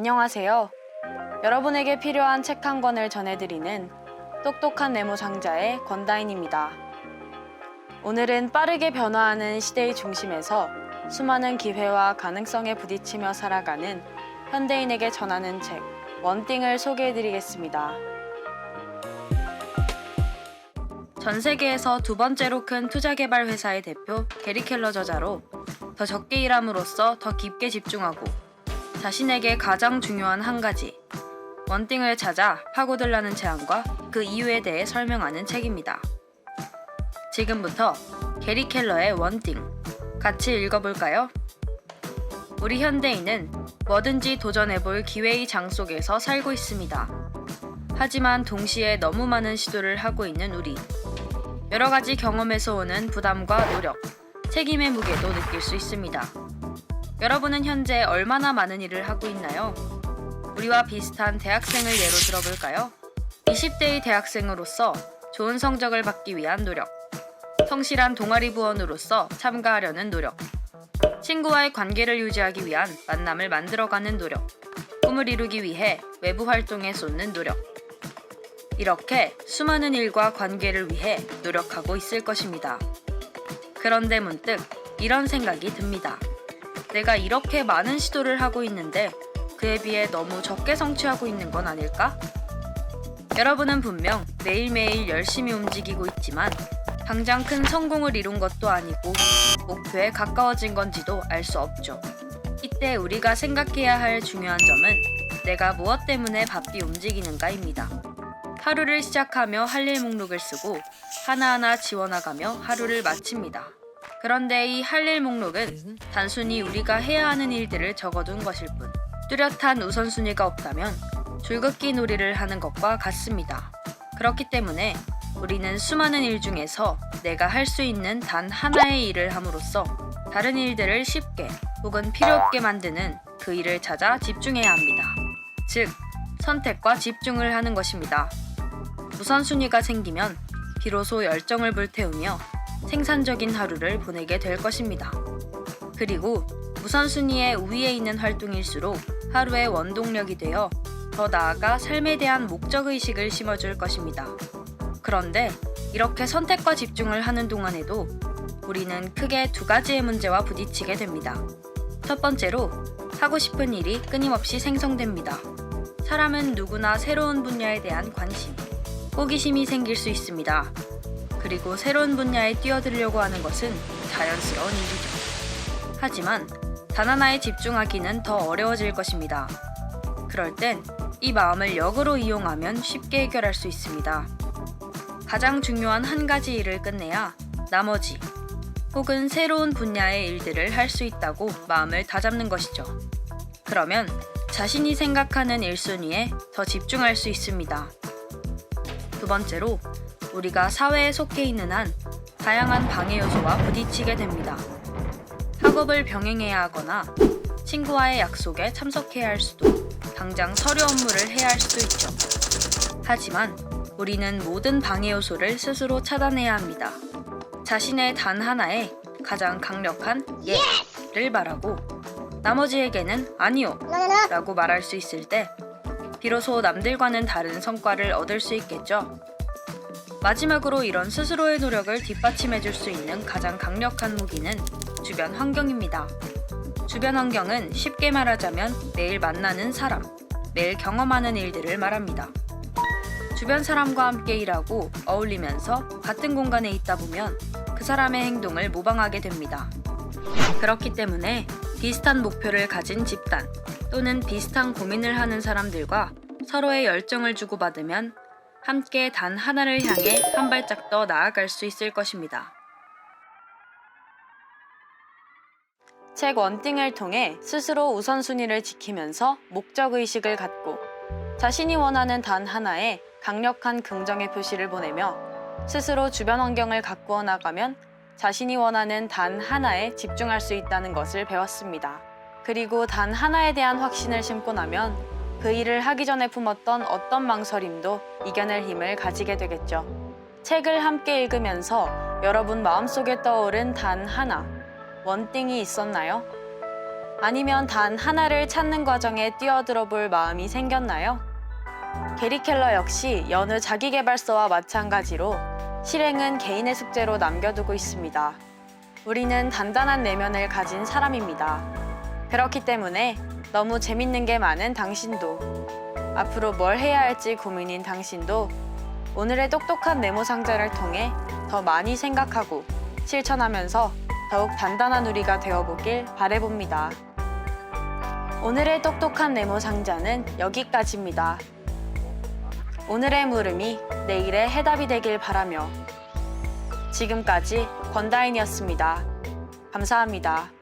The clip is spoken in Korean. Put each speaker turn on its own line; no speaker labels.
안녕하세요. 여러분에게 필요한 책 한 권을 전해드리는 똑똑한 네모 상자의 권다인입니다. 오늘은 빠르게 변화하는 시대의 중심에서 수많은 기회와 가능성에 부딪히며 살아가는 현대인에게 전하는 책, 원띵을 소개해드리겠습니다. 전 세계에서 두 번째로 큰 투자 개발 회사의 대표 게리 켈러 저자로 더 적게 일함으로써 더 깊게 집중하고 자신에게 가장 중요한 한 가지 원띵을 찾아 파고들라는 제안과 그 이유에 대해 설명하는 책입니다. 지금부터 게리 켈러의 원띵 같이 읽어볼까요? 우리 현대인은 뭐든지 도전해볼 기회의 장 속에서 살고 있습니다. 하지만 동시에 너무 많은 시도를 하고 있는 우리. 여러 가지 경험에서 오는 부담과 노력, 책임의 무게도 느낄 수 있습니다. 여러분은 현재 얼마나 많은 일을 하고 있나요? 우리와 비슷한 대학생을 예로 들어볼까요? 20대의 대학생으로서 좋은 성적을 받기 위한 노력, 성실한 동아리 부원으로서 참가하려는 노력, 친구와의 관계를 유지하기 위한 만남을 만들어가는 노력, 꿈을 이루기 위해 외부 활동에 쏟는 노력. 이렇게 수많은 일과 관계를 위해 노력하고 있을 것입니다. 그런데 문득 이런 생각이 듭니다. 내가 이렇게 많은 시도를 하고 있는데 그에 비해 너무 적게 성취하고 있는 건 아닐까? 여러분은 분명 매일매일 열심히 움직이고 있지만 당장 큰 성공을 이룬 것도 아니고 목표에 가까워진 건지도 알 수 없죠. 이때 우리가 생각해야 할 중요한 점은 내가 무엇 때문에 바삐 움직이는가입니다. 하루를 시작하며 할 일 목록을 쓰고 하나하나 지워나가며 하루를 마칩니다. 그런데 이 할 일 목록은 단순히 우리가 해야 하는 일들을 적어둔 것일 뿐 뚜렷한 우선순위가 없다면 줄긋기 놀이를 하는 것과 같습니다. 그렇기 때문에 우리는 수많은 일 중에서 내가 할 수 있는 단 하나의 일을 함으로써 다른 일들을 쉽게 혹은 필요 없게 만드는 그 일을 찾아 집중해야 합니다. 즉, 선택과 집중을 하는 것입니다. 우선순위가 생기면 비로소 열정을 불태우며 생산적인 하루를 보내게 될 것입니다. 그리고 우선순위의 우위에 있는 활동일수록 하루의 원동력이 되어 더 나아가 삶에 대한 목적의식을 심어줄 것입니다. 그런데 이렇게 선택과 집중을 하는 동안에도 우리는 크게 두 가지의 문제와 부딪히게 됩니다. 첫 번째로 하고 싶은 일이 끊임없이 생성됩니다. 사람은 누구나 새로운 분야에 대한 관심, 호기심이 생길 수 있습니다. 그리고 새로운 분야에 뛰어들려고 하는 것은 자연스러운 일이죠. 하지만 단 하나에 집중하기는 더 어려워질 것입니다. 그럴 땐 이 마음을 역으로 이용하면 쉽게 해결할 수 있습니다. 가장 중요한 한 가지 일을 끝내야 나머지 혹은 새로운 분야의 일들을 할 수 있다고 마음을 다잡는 것이죠. 그러면 자신이 생각하는 1순위에 더 집중할 수 있습니다. 두 번째로 우리가 사회에 속해 있는 한 다양한 방해 요소와 부딪히게 됩니다. 학업을 병행해야 하거나 친구와의 약속에 참석해야 할 수도 당장 서류 업무를 해야 할 수도 있죠. 하지만 우리는 모든 방해 요소를 스스로 차단해야 합니다. 자신의 단 하나에 가장 강력한 예를 말하고 나머지에게는 아니요 라고 말할 수 있을 때 비로소 남들과는 다른 성과를 얻을 수 있겠죠. 마지막으로 이런 스스로의 노력을 뒷받침해 줄 수 있는 가장 강력한 무기는 주변 환경입니다. 주변 환경은 쉽게 말하자면 매일 만나는 사람, 매일 경험하는 일들을 말합니다. 주변 사람과 함께 일하고 어울리면서 같은 공간에 있다 보면 그 사람의 행동을 모방하게 됩니다. 그렇기 때문에 비슷한 목표를 가진 집단 또는 비슷한 고민을 하는 사람들과 서로의 열정을 주고받으면 함께 단 하나를 향해 한 발짝 더 나아갈 수 있을 것입니다. 책 원띵을 통해 스스로 우선순위를 지키면서 목적의식을 갖고 자신이 원하는 단 하나에 강력한 긍정의 표시를 보내며 스스로 주변 환경을 가꾸어 나가면 자신이 원하는 단 하나에 집중할 수 있다는 것을 배웠습니다. 그리고 단 하나에 대한 확신을 심고 나면 그 일을 하기 전에 품었던 어떤 망설임도 이겨낼 힘을 가지게 되겠죠. 책을 함께 읽으면서 여러분 마음속에 떠오른 단 하나, 원띵이 있었나요? 아니면 단 하나를 찾는 과정에 뛰어들어 볼 마음이 생겼나요? 게리 켈러 역시 여느 자기계발서와 마찬가지로 실행은 개인의 숙제로 남겨두고 있습니다. 우리는 단단한 내면을 가진 사람입니다. 그렇기 때문에 너무 재밌는 게 많은 당신도 앞으로 뭘 해야 할지 고민인 당신도 오늘의 똑똑한 네모 상자를 통해 더 많이 생각하고 실천하면서 더욱 단단한 우리가 되어보길 바래봅니다. 오늘의 똑똑한 네모 상자는 여기까지입니다. 오늘의 물음이 내일의 해답이 되길 바라며 지금까지 권다인이었습니다. 감사합니다.